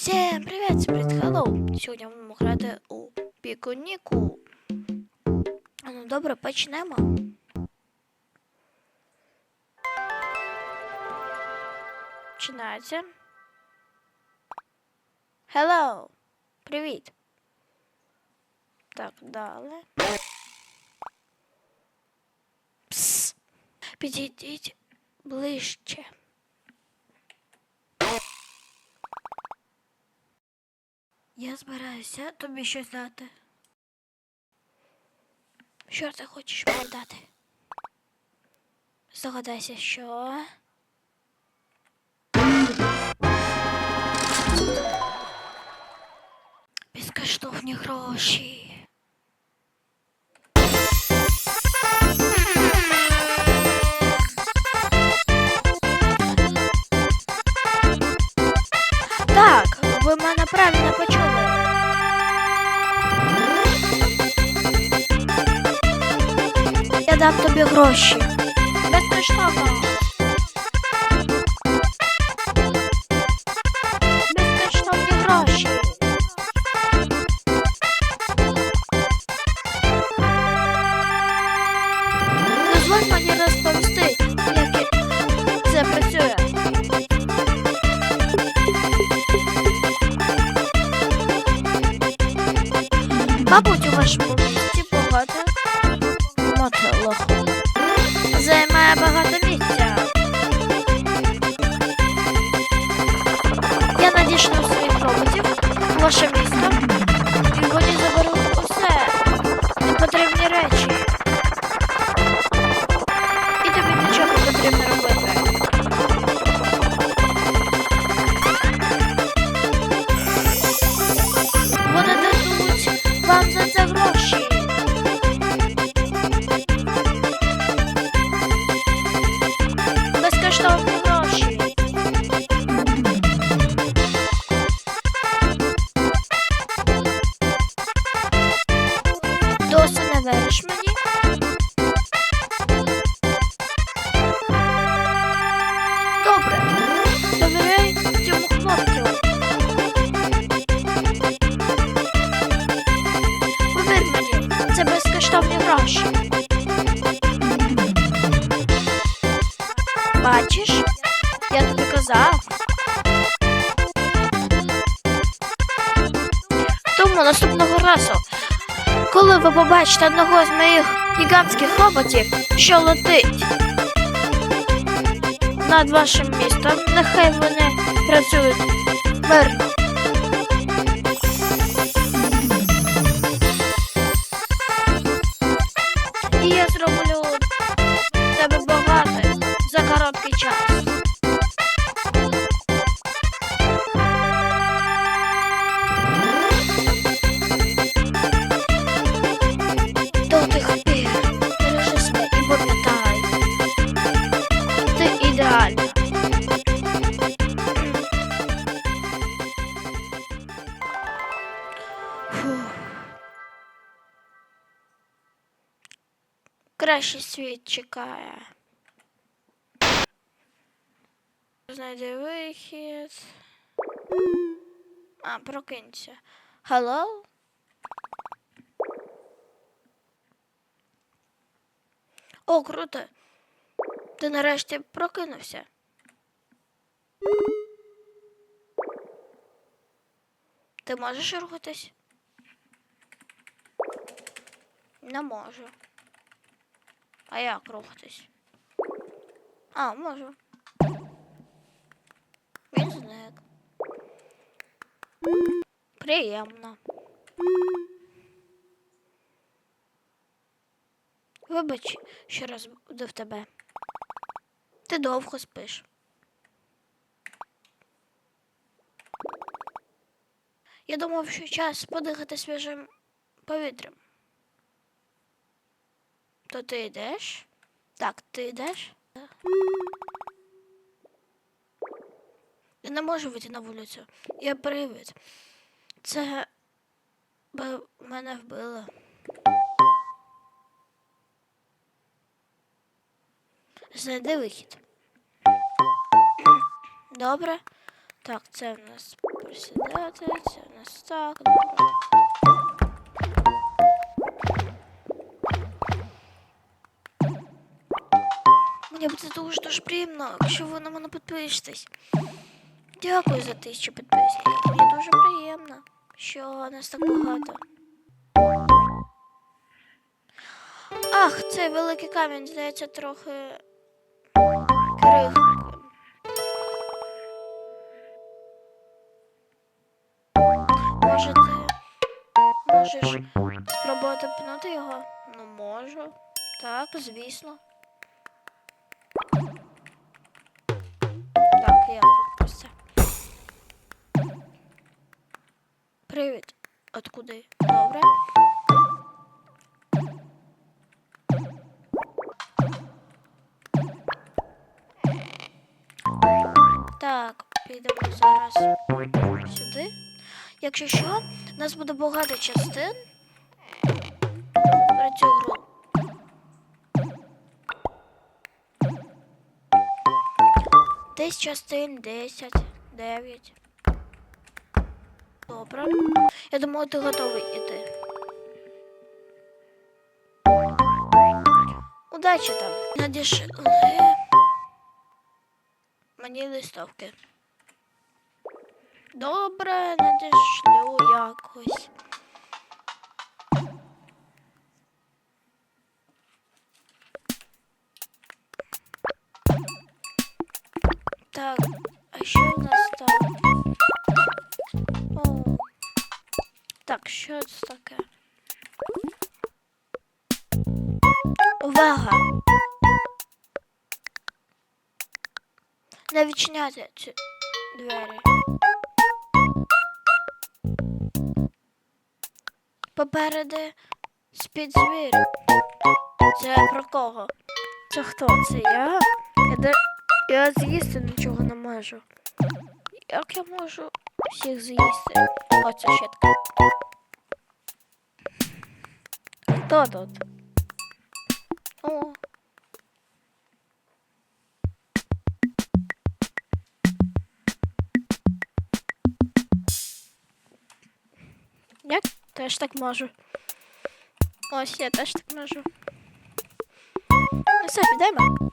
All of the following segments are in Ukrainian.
Всем привет, привет, hello! Сьогодні будемо грати у піконіку. Ну добре, почнемо. Починається. Hello! Привіт. Так, далі. Пс. Підійдіть ближче. Я збираюся тобі щось дати. Що ти хочеш мені дати? Здогадайся, що. Безкоштовні гроші. Дам тобі гроші. Безкоштовно. Разу, коли ви побачите одного з моїх гігантських роботів, що летить над вашим містом, нехай вони працюють мирно. Кращий світ чекає. Знайди вихід. А, прокинься. Hello? О, круто. Ти нарешті прокинувся. Ти можеш рухатись? Не можу. А як рухатись? А, можу. Він зник. Приємно. Вибач, що розбудив тебе. Ти довго спиш. Я думав, що час подихати свіжим повітрям. То ти йдеш? Так, ти йдеш? Я не можу вийти на вулицю. Я привид. Це б мене вбило. Знайди вихід. Добре. Так, це в нас присідання. це у нас так, добре. Мені буде дуже дуже приємно, якщо ви на мене підпишетесь. Дякую за тисячу підписників. Мені дуже приємно, що нас так багато. Ах, цей великий камінь, здається, трохи крихкий. Може, ти можеш спробувати пнути його? Ну, можу. Так, звісно. Так, я тут це. Привіт. Откуди? Добре. Так, підемо зараз сюди. Якщо що, у нас буде багато частин про цю гру. Десь частин 10, 9. Добре. Я думаю, ти готовий іти. Удачі там. Надішли мені листовки. Добре, надішлю якось. Так, а що в нас там? О. Так, що це таке? Увага! Не відчиняти ці двері. Попереди спить звір. Це про кого? Це хто? Це я? Я, де... я з'їсти нічого не можу. Як я можу всіх з'їсти? Оце щітка. Хто тут? О. Я теж так можу. Ось я теж так можу. Ну все, підемо.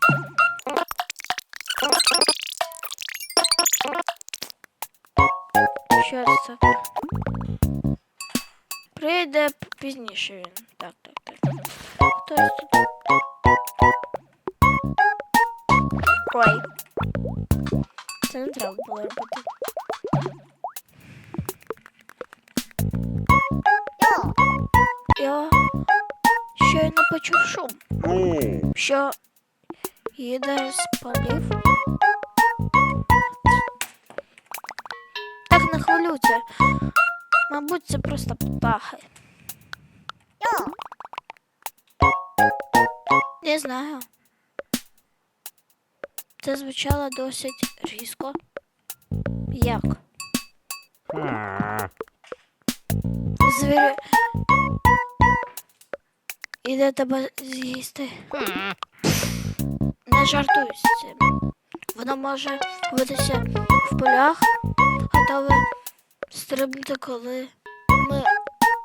Що це таке? Прийде п- пізніше він. Так, так, так. Хтось тут. Ой. Це не треба було робити. Я щойно почув шум, що їде з полів. Хвилюйся. Мабуть, це просто птахи. Не знаю. Це звучало досить різко. Як? Звір іде тебе з'їсти. Не жартуй з цим. Воно може битися в полях, готове стрибнути, коли ми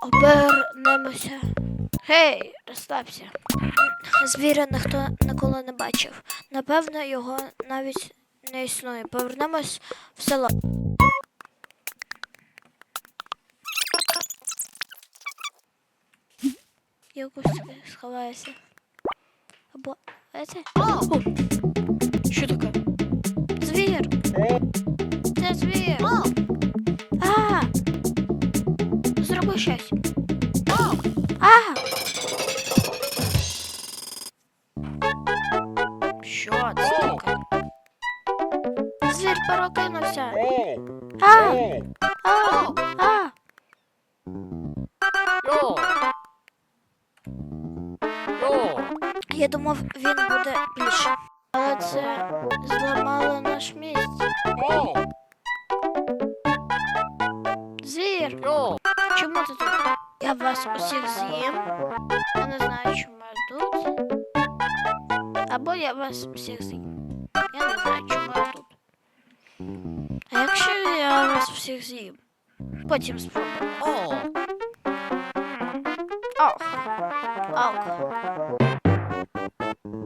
обернемося. Гей, розслабся. Звіра ніхто ніколи не бачив. Напевно, його навіть не існує. Повернемось в село. Якось сховаюся. Або це. О! Що таке? Звір! Це звір! Зроби щось. А! Що це таке? Звір прокинувся. А! А! А! Я думав, він буде більше. Але це зламало наш місць. Звір! Чому ти тут? Я вас усіх з'їм. Я не знаю, чому я тут. Або я вас всіх з'їм. Я не знаю, чому я тут. А якщо я вас всіх з'їм? Потім спробуємо. О, Ох. Ох.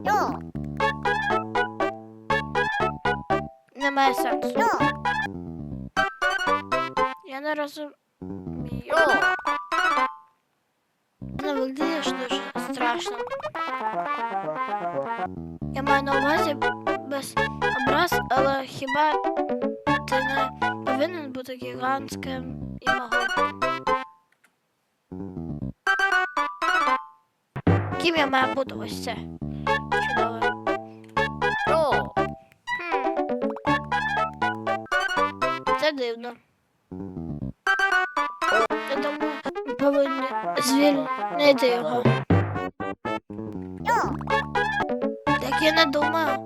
Йо, Немає сенсу. йо, Я не розумію. Йо. Не виглядаєш дуже страшно. Я маю на увазі без образ, але хіба ти не повинен бути гігантським і могутнім? Ким я маю бути ось це? Чудово. Йо, Хм. Це дивно. Повинні звільнити його. Так я не думаю,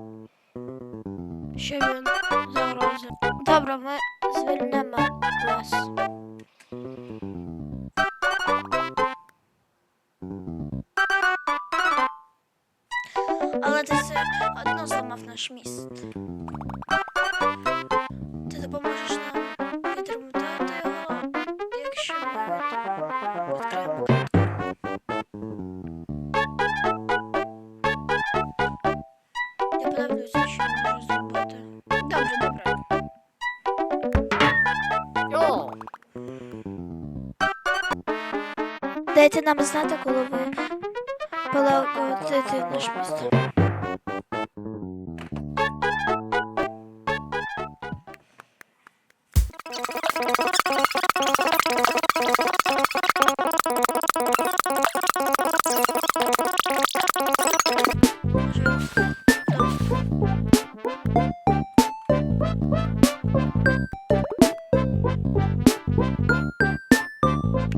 що він загроза. Добре, ми звільнимо вас. Але ти все одно зламав наш міст. Я подивлюся, що можу зробити. Добре, добре. Йо, Дайте нам знати, коли ви полагодите наш місто.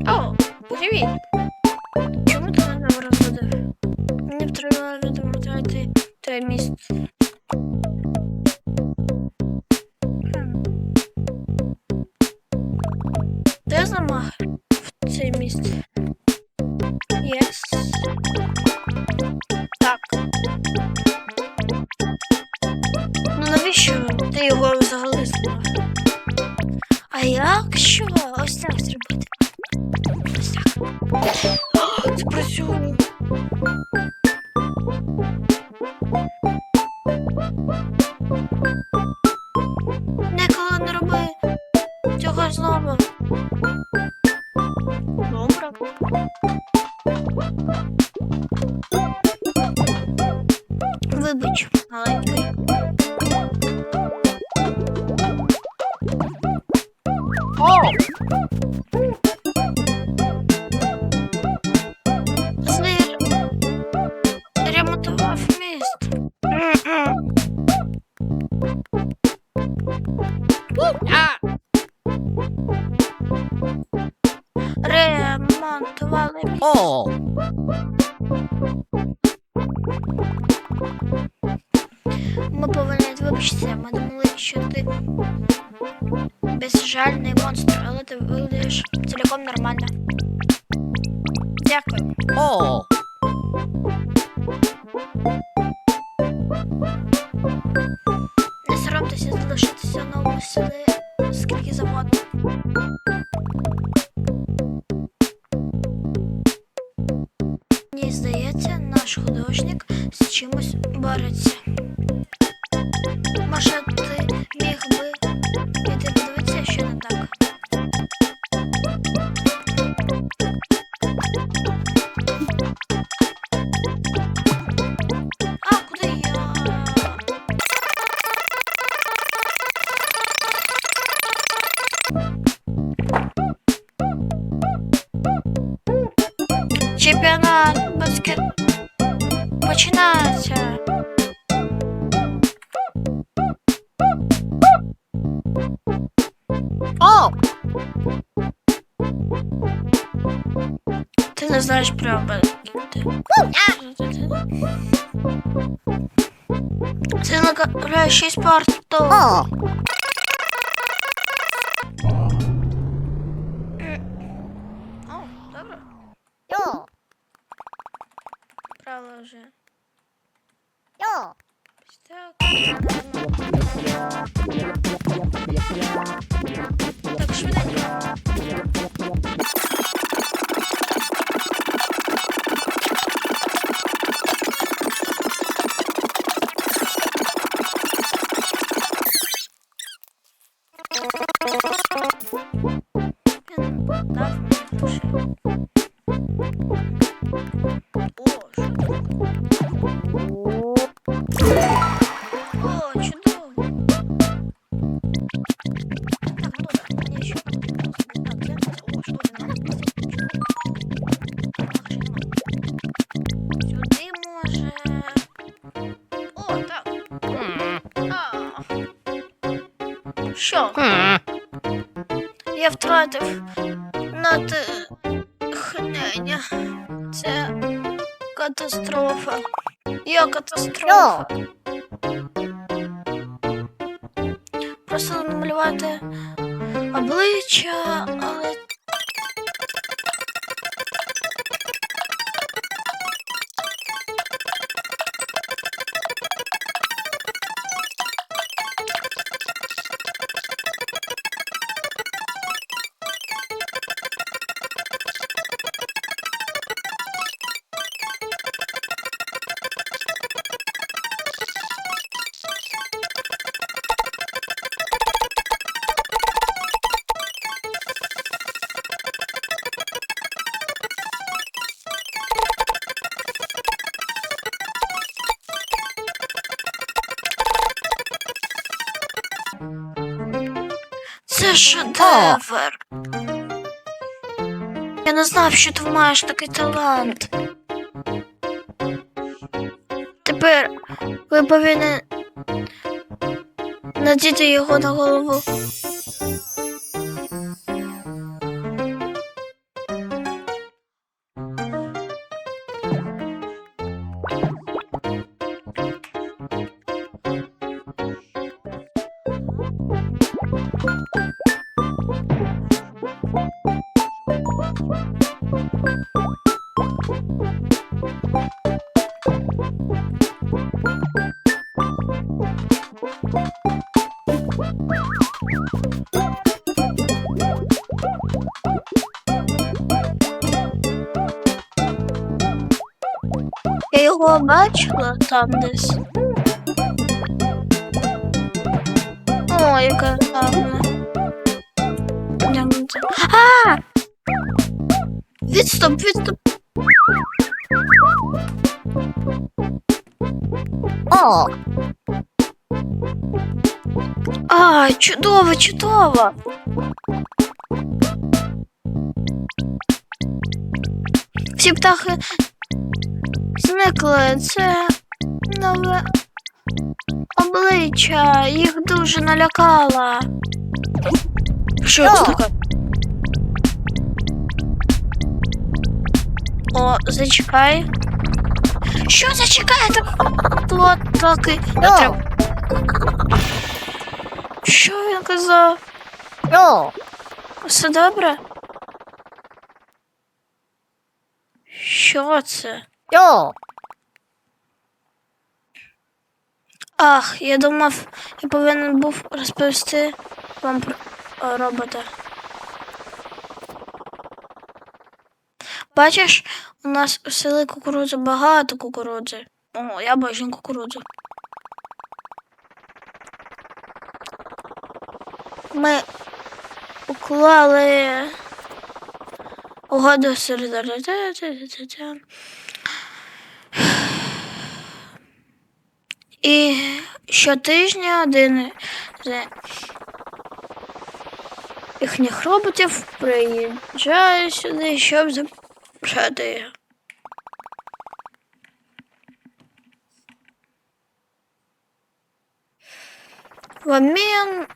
О, привіт! О, Ремонтували о, Ми повинні вибачитися. Ми думали, що ти безжальний монстр, але ти виглядаєш цілком нормально. Дякую. о, селі скільки завгодно. Мені здається, наш художник з чимось бореться. Може, ти о, Ти не знаєш баскет. Це найкращий спорт. о, О, Що? Я втратив натхнення. Це катастрофа. Я катастрофа. Просто намалювати обличчя, але. Це шедевр. Я не знав, що ти маєш такий талант. Тепер ви повинні надіти його на голову. Я його бачила там десь. О, яка гарна. Йдемо це- А! Відстоп, відстоп. О, А, чудово, чудово. Всі птахи зникли. Це нове обличчя. Їх дуже налякало. Що це таке? О, зачекай. Що зачекай? Так. Не Що? він казав? О, Все добре? Що це? О, Ах, я думав, я повинен був розповісти вам про е, робота. Бачиш, у нас у селі кукурудзи багато кукурудзи. О, я бачу кукурудзу. Ми уклали угоду солідарності. І щотижня один з їхніх роботів приїжджає сюди, щоб забрати. В обмін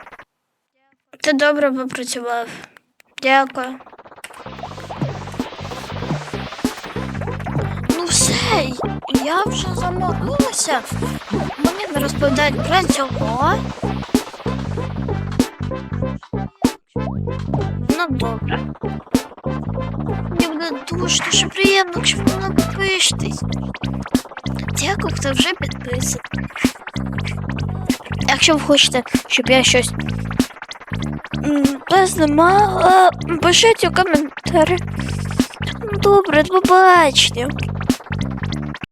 ти добре попрацював. Дякую. Ну все, я вже замовилася. Мені не розповідають про цього. Ну добре. Мені буде дуже дуже приємно, якщо ви мене підпишетесь. Дякую, хто вже підписаний. Якщо ви хочете, щоб я щось знімала, пишіть у коментарі. Добре, до побачення.